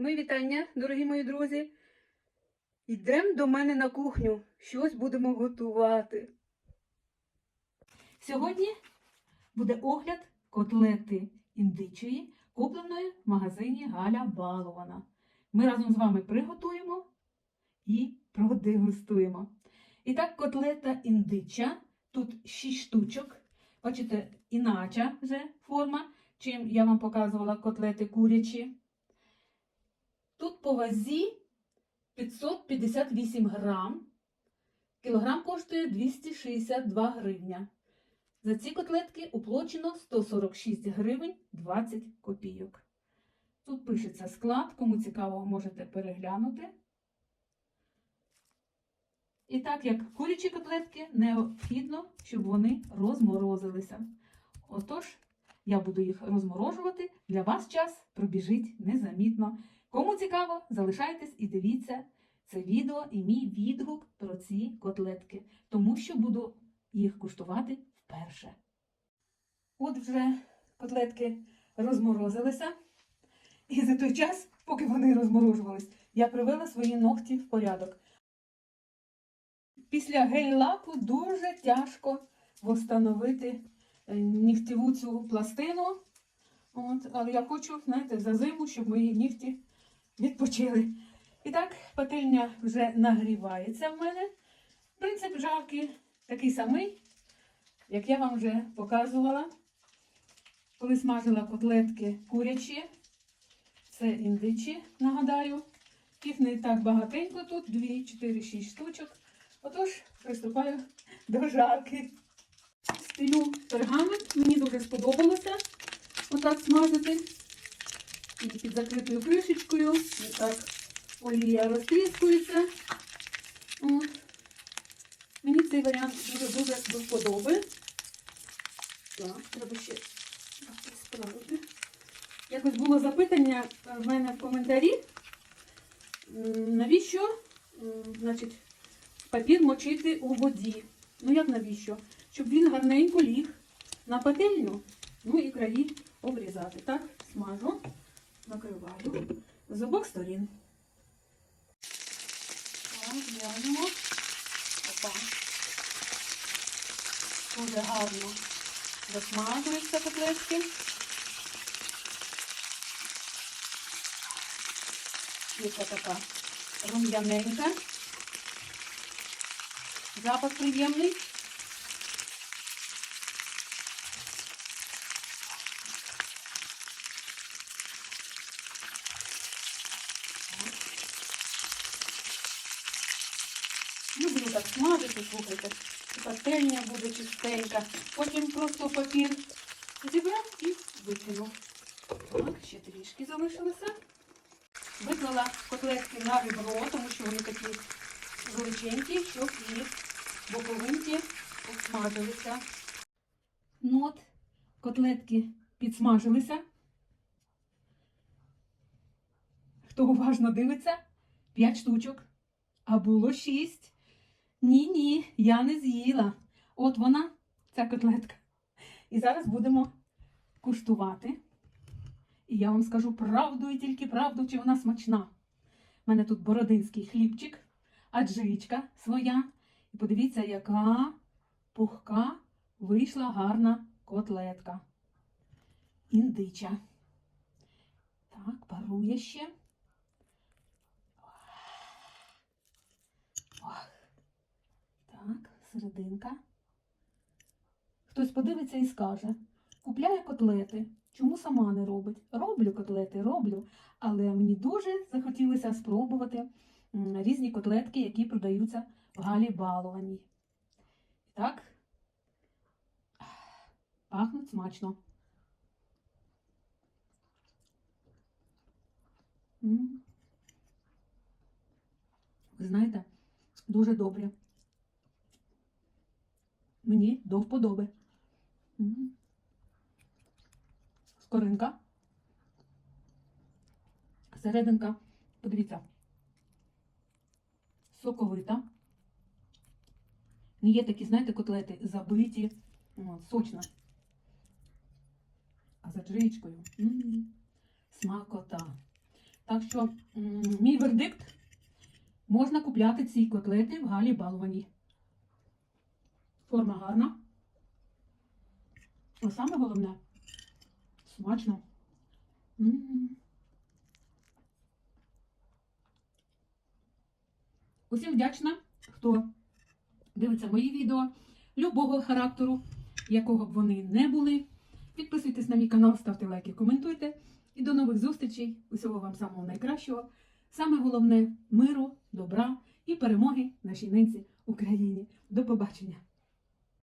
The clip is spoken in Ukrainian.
Мої вітання, дорогі мої друзі. Йдемо до мене на кухню. Щось будемо готувати. Сьогодні буде огляд котлети індичої, купленої в магазині Галя Балована. Ми разом з вами приготуємо і продегустуємо. І так, котлета індича. Тут 6 штучок. Бачите, інача вже форма, чим я вам показувала котлети курячі. Тут по вазі 558 грам. Кілограм коштує 262 гривня. За ці котлетки уплочено 146 гривень 20 копійок. Тут пишеться склад, кому цікаво, можете переглянути. І так як курячі котлетки, необхідно, щоб вони розморозилися. Отож, я буду їх розморожувати. Для вас час пробіжить незамітно. Кому цікаво, залишайтесь і дивіться це відео і мій відгук про ці котлетки, тому що буду їх куштувати вперше. От вже котлетки розморозилися. І за той час, поки вони розморожувались, я привела свої ногті в порядок. Після гель-лаку дуже тяжко встановити нігтєву цю пластину. От, але я хочу, знаєте, за зиму, щоб мої нігті відпочили. І так, пательня вже нагрівається в мене. Принцип жарки такий самий, як я вам вже показувала, коли смажила котлетки курячі. Це індичі, нагадаю. Їх не так багатенько тут, 2, 4, 6 штучок. Отож, приступаю до жарки. Стелю пергамент, мені дуже сподобалося отак смажити. Під закритою кришечкою. І так олія розтріскується. От. Мені цей варіант дуже-дуже до. Так, треба ще справити. Якось було запитання в мене в коментарі, навіщо значить, папір мочити у воді. Ну як навіщо? Щоб він гарненько ліг на пательню, ну і краї обрізати. Так, смажу, накриваю з обох сторін. Глянемо. Опа. Дуже гарно засмажуються котлетки. Яка така рум'яненька. Запах приємний. Люблю так смажити, слухайте. Пательня буде чистенька. Потім просто папір зібрав і викинув. Так, ще трішки залишилося. Виклала котлетки на ребро, тому що вони такі величенькі, щоб їх боковинки обсмажилися. Ну от, котлетки підсмажилися. Хто уважно дивиться, 5 штучок. А було 6. Ні-ні, я не з'їла. От вона, ця котлетка. І зараз будемо куштувати. І я вам скажу правду і тільки правду, чи вона смачна. У мене тут бородинський хлібчик, аджичка своя. І подивіться, яка пухка вийшла гарна котлетка. Індича. Так, парує ще. Ох. Так, серединка. Хтось подивиться і скаже, купляє котлети. Чому сама не робить? Роблю котлети, роблю. Але мені дуже захотілося спробувати різні котлетки, які продаються в Галі Балованій. Так, пахнуть смачно. Ви знаєте, дуже добре. Мені до вподоби. Скоринка. Серединка, подивіться, соковита. Не є такі, знаєте, котлети забиті, о, сочна. А за джичкою. Смакота. Так що мій вердикт можна купляти ці котлети в Галі Балвані. Форма гарна. А саме головне смачно. Усім вдячна, хто дивиться мої відео любого характеру, якого б вони не були. Підписуйтесь на мій канал, ставте лайки, коментуйте. І до нових зустрічей. Усього вам самого найкращого. Саме головне миру, добра і перемоги нашій ненці Україні. До побачення!